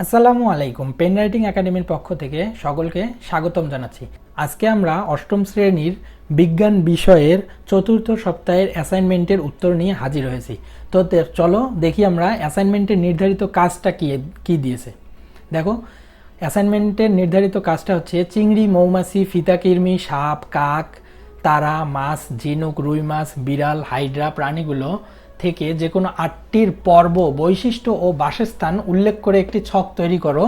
আসসালামু আলাইকুম pen writing একাডেমির পক্ষ থেকে সকলকে স্বাগতম জানাচ্ছি। আজকে আমরা অষ্টম শ্রেণির বিজ্ঞান বিষয়ের চতুর্থ সপ্তাহের অ্যাসাইনমেন্টের উত্তর নিয়ে হাজির হয়েছি। তো চলো দেখি আমরা অ্যাসাইনমেন্টের নির্ধারিত কাজটা কি কি দিয়েছে। দেখো, অ্যাসাইনমেন্টের নির্ধারিত কাজটা হচ্ছে চিংড়ি, মৌমাছি ফিতাকির্মি সাপ, কাক, তারা, মাছ, ঝিনুক, রুই মাছ, বিড়াল, হাইড্রা, প্রাণীগুলো থেকে যে কোনো আটটির পর্ব, বৈশিষ্ট্য ও বাসস্থান উল্লেখ করে একটি ছক তৈরি করো।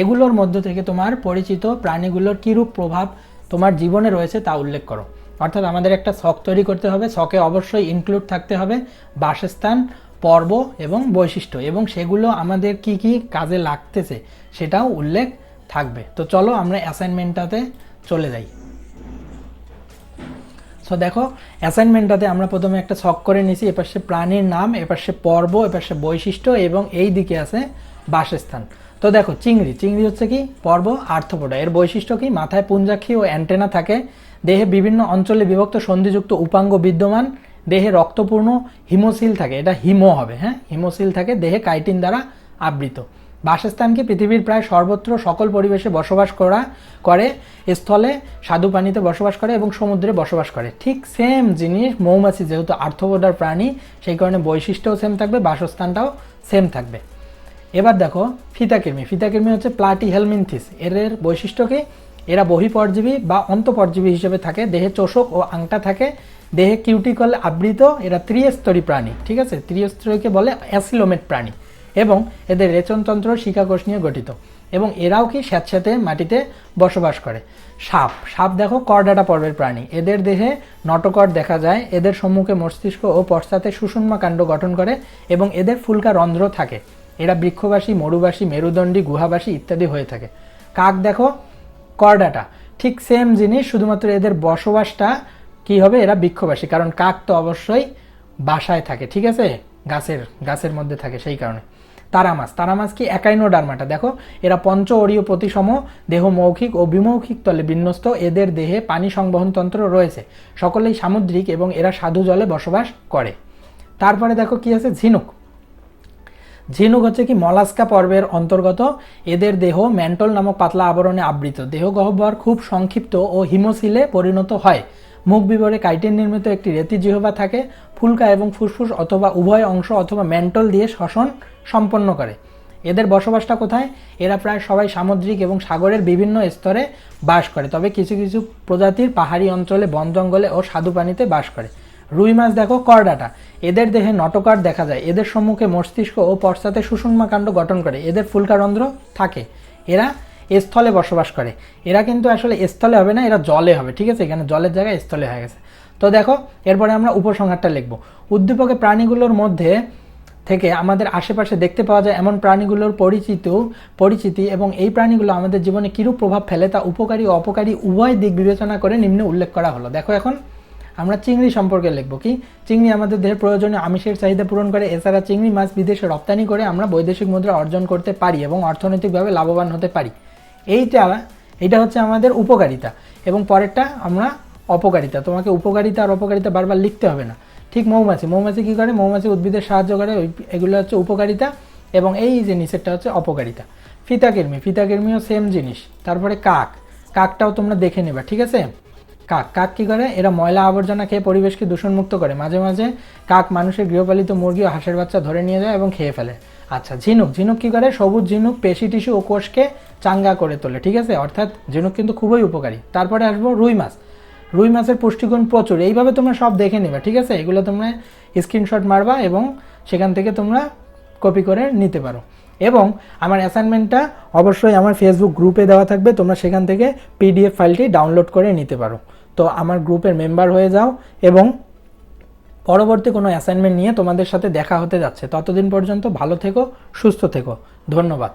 এগুলোর মধ্য থেকে তোমার পরিচিত প্রাণীগুলোর কীরূপ প্রভাব তোমার জীবনে রয়েছে তা উল্লেখ করো। অর্থাৎ আমাদের একটা ছক তৈরি করতে হবে। ছকে অবশ্যই ইনক্লুড থাকতে হবে বাসস্থান, পর্ব এবং বৈশিষ্ট্য এবং সেগুলো আমাদের কি কি কাজে লাগতেছে সেটাও উল্লেখ থাকবে। তো চলো আমরা অ্যাসাইনমেন্টটাতে চলে যাই। সো দেখো অ্যাসাইনমেন্টটাতে আমরা প্রথমে একটা ছক করে নিয়েছি, এপাশে প্রাণীর নাম, এপাশে পর্ব, এপাশে বৈশিষ্ট্য এবং এই দিকে আছে বাসস্থান। তো দেখো, চিংড়ি চিংড়ি হচ্ছে কি? পর্ব, আর্থপোডা। এর বৈশিষ্ট্য কি? মাথায় পুঞ্জাক্ষী ও অ্যান্টেনা থাকে, দেহে বিভিন্ন অঞ্চলে বিভক্ত সন্ধিযুক্ত উপাঙ্গ বিদ্যমান, দেহে রক্তপূর্ণ হিমোসিল থাকে, এটা হিমো হবে হ্যাঁ? হিমোসিল থাকে, দেহে কাইটিন দ্বারা আবৃত। বাসস্থানকে পৃথিবীর প্রায় সর্বত্র সকল পরিবেশে বসবাস করা করে, স্থলে স্বাদু পানিতে বসবাস করে এবং সমুদ্রে বসবাস করে। ঠিক সেম জিনিস মৌমাছি যেহেতু আর্থপোডার প্রাণী, সেই কারণে বৈশিষ্ট্যও সেম থাকবে, বাসস্থানটাও সেম থাকবে। এবার দেখো ফিতাকৃমি ফিতাকৃমি হচ্ছে প্লাটি হেলমিনথিস এর বৈশিষ্ট্য কি? এরা বহিপরজীবী বা অন্তপরজীবী হিসেবে থাকে, দেহে চোষক ও আংটা থাকে, দেহে কিউটিকল আবৃত, এরা ত্রিস্তরী প্রাণী। ঠিক আছে? ত্রিস্তরীকে বলে অ্যাসিলোমেট প্রাণী। এবং এদের রেচনতন্ত্র শিকাকোষ নিয়ে গঠিত। এবং এরাও কি স্যাঁতস্যাঁতে মাটিতে বসবাস করে। সাপ। সাপ দেখো করডাটা পর্বের প্রাণী। এদের দেহে নটকর দেখা যায়, এদের সম্মুখে মস্তিষ্ক ও পশ্চাতে সুষুম্মা কাণ্ড গঠন করে এবং এদের ফুলকা রন্ধ্র থাকে। এরা বৃক্ষবাসী, মরুবাসী, মেরুদণ্ডী, গুহাবাসী ইত্যাদি হয়ে থাকে। কাক দেখো করডাটা। ঠিক সেম জিনিস, শুধুমাত্র এদের বসবাসটা কি হবে? এরা বৃক্ষবাসী। কারণ কাক তো অবশ্যই বাসায় থাকে। ঠিক আছে? গাছের গাছের মধ্যে থাকে সেই কারণে। তারা মাছ তারা মাছ কি একাইনোডার্মাটা? দেখো, এরা পঞ্চ অরীয় প্রতিসম, দেহ মৌখিক ও বিমৌখিক তলে বিন্যস্ত। এদের দেহে পানি সংবহন তন্ত্র রয়েছে। সকলেই সামুদ্রিক এবং এরা সাধু জলে বসবাস করে। তারপরে দেখো কি আছে? ঝিনুক। ঝিনুক হচ্ছে কি মলাস্কা পর্বের অন্তর্গত। এদের দেহ ম্যান্টল নামক পাতলা আবরণে আবৃত। দেহ গহ্বর খুব সংক্ষিপ্ত ও হিমোসিলে পরিণত হয়। মুখ বিবরে কাইটিন নির্মিত একটি রেতি জিহবা থাকে, ফুলকা এবং ফুসফুস অথবা উভয় অংশ অথবা ম্যান্টল দিয়ে শ্বসন সম্পন্ন করে। এদের বসবাসটা কোথায়? এরা প্রায় সবাই সামুদ্রিক এবং সাগরের বিভিন্ন স্তরে বাস করে, তবে কিছু কিছু প্রজাতির পাহাড়ি অঞ্চলে বন জঙ্গলে ও স্বাদু পানিতে বাস করে। রুই মাছ দেখো, করডাটা। এদের দেহে নটকার দেখা যায়। এদের সম্মুখে মস্তিষ্ক ও পশ্চাতে সুষুম্মা কাণ্ড গঠন করে। এদের ফুলকারন্ধ্র থাকে। এরা স্থলে বসবাস করে। এরা কিন্তু আসলে স্থলে হবে না, এরা জলে হবে, ঠিক আছে? এখানে জলের জায়গায় স্থলে হয়ে গেছে। তো দেখো, এরপরে আমরা উপসংহারটা লিখব। উদ্দীপকে প্রাণীগুলোর মধ্যে থেকে আমাদের আশেপাশে দেখতে পাওয়া যায় এমন প্রাণীগুলোর পরিচিত, পরিচিতি এবং এই প্রাণীগুলো আমাদের জীবনে কিরূপ প্রভাব ফেলে তা উপকারী ও অপকারী উভয় দিক বিবেচনা করে নিম্নে উল্লেখ করা হলো। দেখো এখন, আমরা চিংড়ি সম্পর্কে লিখব কি? চিংড়ি আমাদের দেহের প্রয়োজনীয় আমিষের চাহিদা পূরণ করে, এছাড়া চিংড়ি মাছ বিদেশে রপ্তানি করে আমরা বৈদেশিক মুদ্রা অর্জন করতে পারি এবং অর্থনৈতিকভাবে লাভবান হতে পারি। এইটা এটা হচ্ছে আমাদের উপকারিতা এবং পরেরটা আমরা অপকারিতা। তোমাকে উপকারিতা আর অপকারিতা বারবার লিখতে হবে না। ঠিক মৌমাছি মৌমাছি কী করে? মৌমাছি উদ্ভিদের সাহায্য করে এগুলো হচ্ছে উপকারিতা এবং এই যে নিচেরটা হচ্ছে অপকারিতা। ফিতাকর্মী, ফিতাকর্মীও সেম জিনিস। তারপরে কাক, কাকটাও তোমরা দেখে নেবা, ঠিক আছে? কাক কাক কী করে? এরা ময়লা আবর্জনা খেয়ে পরিবেশকে দূষণমুক্ত করে। মাঝে মাঝে কাক মানুষের গৃহপালিত মুরগি ও হাঁসের বাচ্চা ধরে নিয়ে যায় এবং খেয়ে ফেলে। আচ্ছা ঝিনুক। ঝিনুক কী করে? সবুজ ঝিনুক, পেশি টিস্যু ও কোষকে চাঙ্গা করে তোলে, ঠিক আছে? অর্থাৎ ঝিনুক কিন্তু খুবই উপকারী। তারপরে আসব রুই মাছ। রুই মাছের পুষ্টিগুণ প্রচুর। এইভাবে তোমরা সব দেখে নেবে, ঠিক আছে? এগুলো তোমরা স্ক্রিনশট মারবা এবং সেখান থেকে তোমরা কপি করে নিতে পারো। এবং আমার অ্যাসাইনমেন্টটা অবশ্যই আমার ফেসবুক গ্রুপে দেওয়া থাকবে, তোমরা সেখান থেকে পিডিএফ ফাইলটি ডাউনলোড করে নিতে পারো। তো আমার গ্রুপের মেম্বার হয়ে যাও এবং পরবর্তী কোনো অ্যাসাইনমেন্ট নিয়ে তোমাদের সাথে দেখা হতে যাচ্ছে। ততদিন পর্যন্ত ভালো থেকো, সুস্থ থেকো। ধন্যবাদ।